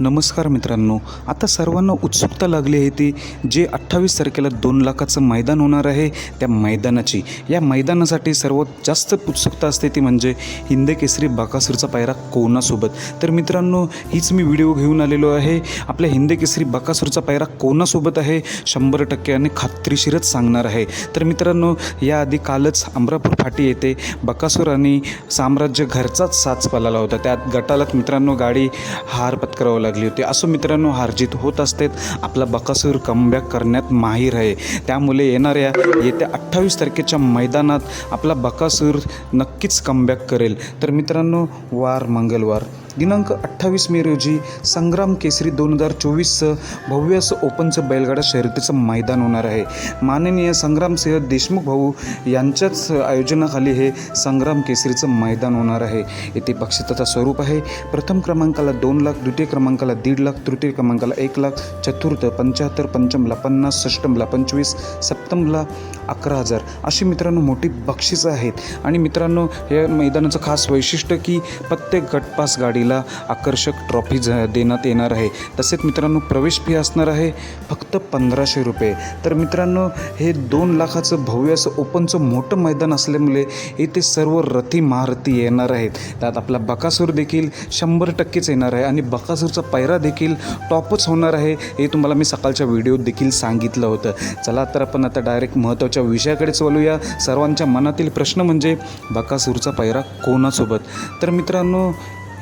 नमस्कार मित्रांनो आता सर्वांना उत्सुकता लागली आहे ती जे अठ्ठावीस तारखेला दोन लाखाचं मैदान होणार आहे त्या मैदानाची. या मैदानासाठी सर्वात जास्त उत्सुकता असते ती म्हणजे हिंद केसरी बाकासूरचा पायरा कोणासोबत? तर मित्रांनो हीच मी व्हिडिओ घेऊन आलेलो आहे. आपल्या हिंद केसरी बाकासूरचा पायरा कोणासोबत आहे शंभर टक्के आणि खात्रीशीरच सांगणार आहे. तर मित्रांनो याआधी कालच अमरापूर फाटी येथे बकासूर आणि साम्राज्य घरचाच साच पळाला होता. त्यात गटालाच मित्रांनो गाडी हार पत्करावं लागली होती. असं मित्रांनो हार्जित होत असते आपला बकासूर कमबॅक करण्यात माहीर आहे. त्यामुळे येणाऱ्या येत्या अठ्ठावीस तारखेच्या मैदानात आपला बकासूर नक्कीच कमबॅक करेल. तर मित्रांनो वार मंगळवार. दिनांक अठ्ठावीस मे रोजी संग्राम केसरी दोन हजार चोवीसचं भव्य असं ओपनचं बैलगाडा शर्यतीचं मैदान होणार आहे. माननीय संग्रामसिंह देशमुख भाऊ यांच्याच आयोजनाखाली हे संग्राम केसरीचं मैदान होणार आहे. येथे बक्षिसाचं स्वरूप आहे. प्रथम क्रमांकाला दोन लाख द्वितीय क्रमांकाला दीड लाख तृतीय क्रमांकाला एक लाख चतुर्थ पंच्याहत्तर पंचमला पन्नास षष्टमला पंचवीस सप्तमला अकरा हजार. अशी मित्रांनो मोठी बक्षिसं आहेत. आणि मित्रांनो या मैदानाचं खास वैशिष्ट्य की प्रत्येक गटपास गाडी गाडीला आकर्षक ट्रॉफी ज देण्यात येणार आहे. तसेच मित्रांनो प्रवेश फी असणार आहे फक्त पंधराशे रुपये. तर मित्रांनो हे दोन लाखाचं भव्य असं ओपनचं मोठं मैदान असल्यामुळे इथे सर्व रथी महारथी येणार आहेत. त्यात आपला बकासूर देखील शंभर टक्केच येणार आहे आणि बकासूरचा पैरा देखील टॉपच होणार आहे हे तुम्हाला मी सकाळच्या व्हिडिओत देखील सांगितलं होतं. चला तर आपण आता डायरेक्ट महत्त्वाच्या विषयाकडेच वळूया सर्वांच्या मनातील प्रश्न म्हणजे बकासूरचा पैरा कोणासोबत? तर मित्रांनो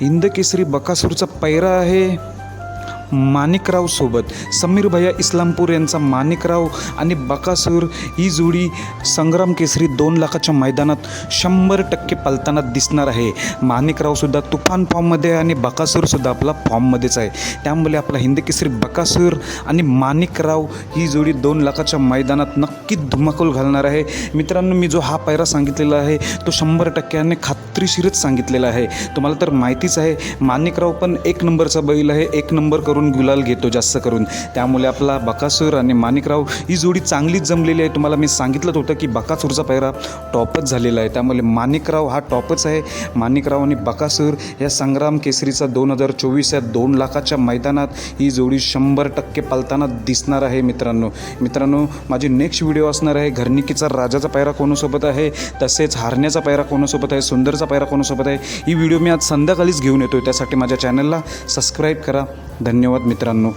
हिंद केसरी बकासूरचा पैरा आहे. माणिकरावसोबत समीर भैया इस्लामपूर यांचा माणिकराव आणि बकासूर ही जोडी संग्राम केसरी दोन लाखाच्या मैदानात शंभर टक्के पलताना दिसणार आहे. माणिकरावसुद्धा तुफान फॉर्ममध्ये आहे आणि बकासूरसुद्धा आपला फॉर्ममध्येच आहे. त्यामुळे आपला हिंद केसरी बकासूर आणि माणिकराव ही जोडी दोन लाखाच्या मैदानात नक्की धुमाकूल घालणार आहे. मित्रांनो मी जो हा पायरा सांगितलेला आहे तो शंभर टक्क्याने खात्रीशीरच सांगितलेला आहे. तुम्हाला तर माहितीच आहे माणिकराव पण एक नंबरचा बैल आहे. एक नंबर करून गुलाल घेतो जास्त करून. त्यामुळे आपला बकासूर आणि माणिकराव ही जोडी चांगलीच जमलेली आहे. तुम्हाला मी सांगितलं होतं की बकासूरचा पैरा टॉपच झालेला आहे. त्यामुळे माणिकराव हा टॉपच आहे. माणिकराव आणि बकासूर या संग्राम केसरीचा दोन हजार चोवीस या दोन लाखाच्या मैदानात ही जोडी शंभर टक्के पालताना दिसणार आहे मित्रांनो. मित्रांनो माझी नेक्स्ट व्हिडिओ असणार आहे. घरनिकीचा राजाचा पायरा कोणासोबत आहे? तसेच हारण्याचा पायरा कोणासोबत आहे? सुंदरचा पायरा कोणासोबत आहे? ही व्हिडिओ मी आज संध्याकाळीच घेऊन येतो त्यासाठी माझ्या चॅनलला सबस्क्राईब करा. धन्यवाद मित्रांनो.